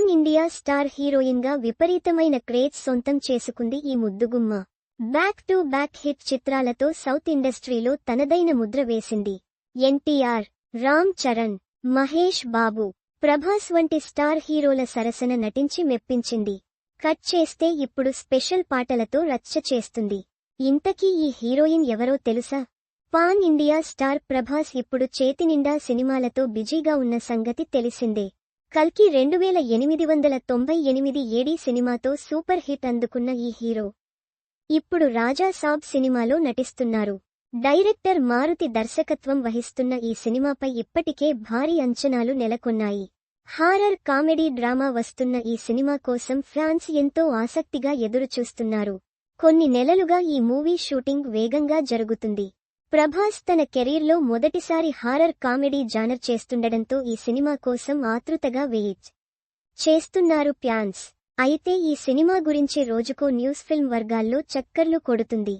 Pan India star హీరోయిన్గా విపరీతమైన craze సొంతం చేసుకుంది ఈ ముద్దుగుమ్మ. బ్యాక్ టు బ్యాక్ హిట్ చిత్రాలతో సౌత్ ఇండస్ట్రీలో తనదైన ముద్ర వేసింది. ఎన్టీఆర్ రామ్ చరణ్ మహేష్ బాబు ప్రభాస్ వంటి స్టార్ హీరోల సరసన నటించి మెప్పించింది. కట్ చేస్తే ఇప్పుడు స్పెషల్ పాటలతో రచ్చ చేస్తుంది. ఇంతకీ ఈ హీరోయిన్ ఎవరో తెలుసా? పాన్ ఇండియా స్టార్ ప్రభాస్ ఇప్పుడు చేతినిండా సినిమాలతో బిజీగా ఉన్న సంగతి తెలిసిందే. కల్కి రెండు వేల ఎనిమిది వందల తొంభై ఎనిమిది ఏడీ సినిమాతో సూపర్ హిట్ అందుకున్న ఈ హీరో. ఇప్పుడు రాజా సాబ్ సినిమాలో నటిస్తున్నారు. డైరెక్టర్ మారుతి దర్శకత్వం వహిస్తున్న ఈ సినిమాపై ఇప్పటికే భారీ అంచనాలు నెలకొన్నాయి. హారర్ కామెడీ డ్రామా వస్తున్న ఈ సినిమా కోసం ఫ్యాన్స్ ఎంతో ఆసక్తిగా ఎదురుచూస్తున్నారు. కొన్ని నెలలుగా ఈ మూవీ షూటింగ్ వేగంగా జరుగుతుంది. ప్రభాస్ తన కెరీర్లో మొదటిసారి హారర్ కామెడీ జానర్ చేస్తుండడంతో ఈ సినిమా కోసం ఆతృతగా వెయిట్ చేస్తున్నారు ప్యాన్స్ అయితే ఈ సినిమా గురించి రోజుకో న్యూస్ ఫిల్మ్ వర్గాల్లో చక్కర్లు కొడుతుంది.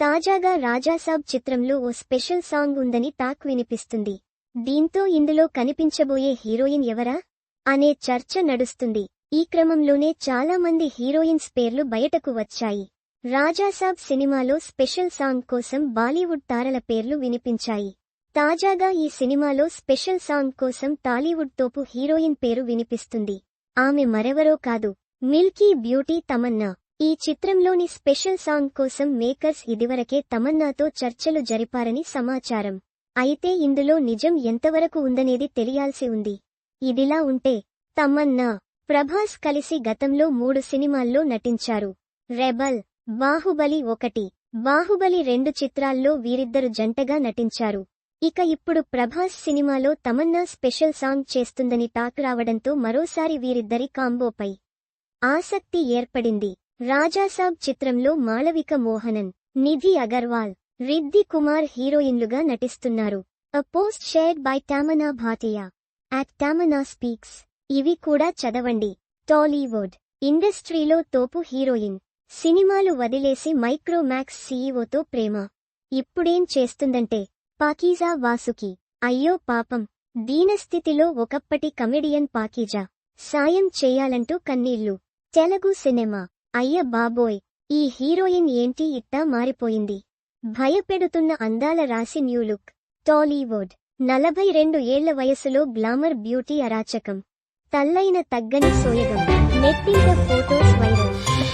తాజాగా రాజాసాబ్ చిత్రంలో ఓ స్పెషల్ సాంగ్ ఉందని టాక్ వినిపిస్తుంది. దీంతో ఇందులో కనిపించబోయే హీరోయిన్ ఎవరా? అనే చర్చ నడుస్తుంది. ఈ క్రమంలోనే చాలా మంది హీరోయిన్స్ పేర్లు బయటకు వచ్చాయి. రాజాసాబ్ సినిమాలో స్పెషల్ సాంగ్ కోసం బాలీవుడ్ తారల పేర్లు వినిపించాయి. తాజాగా ఈ సినిమాలో స్పెషల్ సాంగ్ కోసం టాలీవుడ్ తోపు హీరోయిన్ పేరు వినిపిస్తుంది. ఆమె మరెవరో కాదు. Milky beauty Tamannaah. ఈ చిత్రంలోని స్పెషల్ సాంగ్ కోసం మేకర్స్ ఇదివరకే తమన్నాతో చర్చలు జరిపారని సమాచారం. అయితే ఇందులో నిజం ఎంతవరకు ఉందనేది తెలియాల్సి ఉంది. ఇదిలా ఉంటే తమన్నా ప్రభాస్ కలిసి గతంలో మూడు సినిమాల్లో నటించారు. రెబల్ బాహుబలి ఒకటి. బాహుబలి రెండు చిత్రాల్లో వీరిద్దరు జంటగా నటించారు. ఇక ఇప్పుడు ప్రభాస్ సినిమాలో తమన్నా స్పెషల్ సాంగ్ చేస్తుందని టాక్ రావడంతో మరోసారి వీరిద్దరి కాంబోపై ఆసక్తి ఏర్పడింది. రాజాసాబ్ చిత్రంలో మాళవిక మోహనన్ నిధి అగర్వాల్ రిద్ది కుమార్ హీరోయిన్లుగా నటిస్తున్నారు. A post shared by Tamannaah Bhatia at Tamannaah speaks ఇవి కూడా చదవండి. టాలీవుడ్ ఇండస్ట్రీలో తోపు హీరోయిన్. సినిమాలు వదిలేసి మైక్రోమాక్స్ సీఈఓతో ప్రేమ. ఇప్పుడేం చేస్తుందంటే పాకీజా వాసుకి అయ్యో పాపం దీనస్థితిలో ఒకప్పటి కమెడియన్ పాకీజా. సాయం చేయాలంటూ కన్నీళ్ళు. తెలుగు సినిమా. అయ్య బాబోయ్ ఈ హీరోయిన్ ఏంటి ఇట్టా మారిపోయింది. భయపెడుతున్న అందాల రాసి న్యూలుక్ టాలీవుడ్. నలభై రెండు ఏళ్ళ వయసులో గ్లామర్ బ్యూటీ అరాచకం. తల్లైన తగ్గని సోయగం. నెట్టింట ఫోటోస్ వైరల్.